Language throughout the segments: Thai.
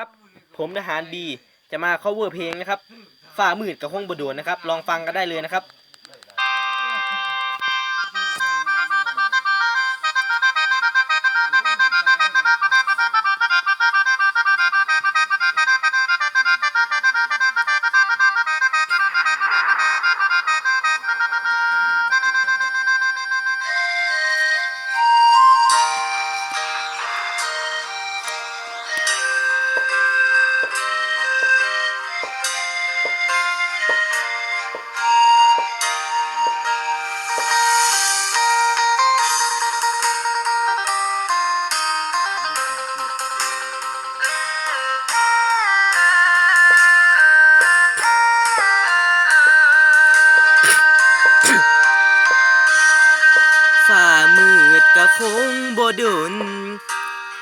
ครับ ผมทหารบีจะมา cover เพลงนะครับฝ่ามืดกับห้องบดวนนะครับ ลองฟังกันได้เลยนะครับ คงบ่ดุน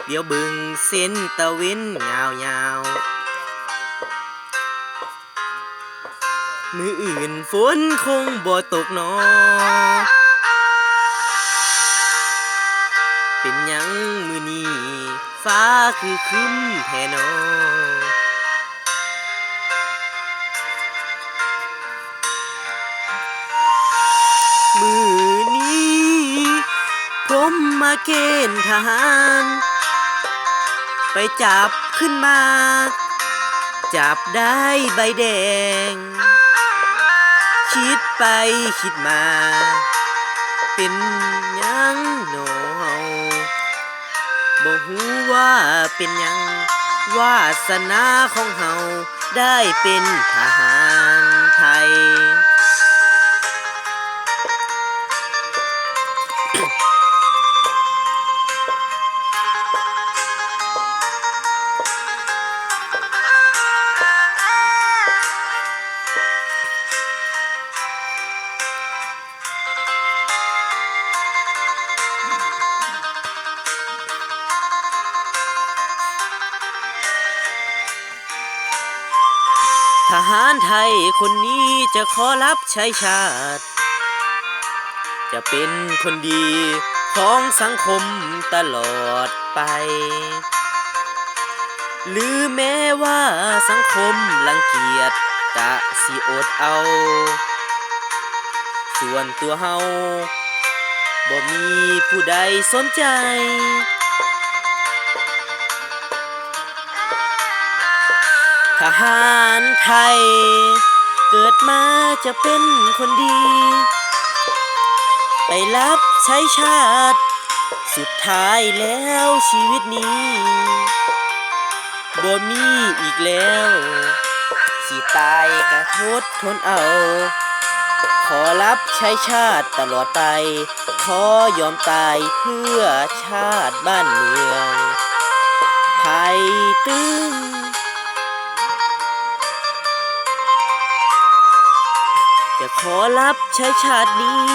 เดี๋ยวบึงเส้นตะเว้นยาวยาวมืออื่นฝนคงบ่ตกนอเป็นยังมือนี้ฟ้าคือคึ้มแท่นอ ผมมาเกณฑ์ทหาร ไปจับขึ้นมา จับได้ใบแดง คิดไปคิดมา เป็นยังหนอบ่ฮู้ว่าเป็นยังวาสนาของเฮาได้เป็นทหารไทย ทหารไทยคนนี้จะขอรับใช้ชาติ จะเป็นคนดีของสังคมตลอดไป หรือแม้ว่าสังคมรังเกียจกะสิอดเอา ส่วนตัวเฮาบ่มีผู้ใดสนใจ ทหารไทย เกิดมาจะเป็นคนดี ไปรับใช้ชาติ สุดท้ายแล้วชีวิตนี้บ่มีอีกแล้วสิตายกระทดทนเอา ขอรับใช้ชาติตลอดไป ขอยอมตายเพื่อชาติบ้านเมือง ไทยตึง ขอรับใช้ชาตินี้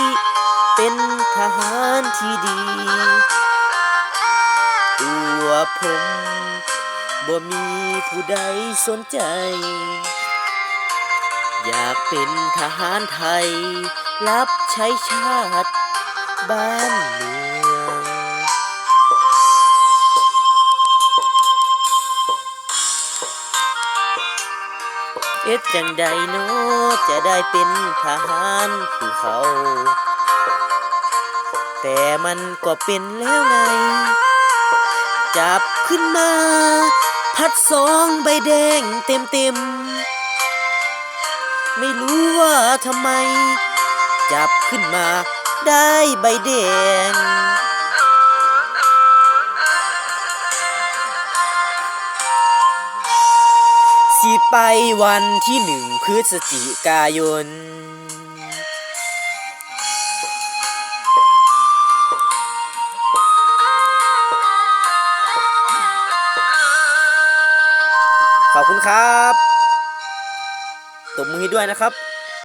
เป็นทหารที่ดี ตัวผมบ่มีผู้ใดสนใจ อยากเป็นทหารไทย รับใช้ชาติบ้านเมือง เอ็ดจังใดเนาจะได้เป็นทหารคือเขา แต่มันก็เป็นแล้วไง จับขึ้นมา พัดสองใบแดงเต็มเต็ม ไม่รู้ว่าทำไม จับขึ้นมาได้ใบแดง ไปวันที่หนึ่งพฤศจิกายน ขอบคุณครับตบมือให้ด้วยนะครับ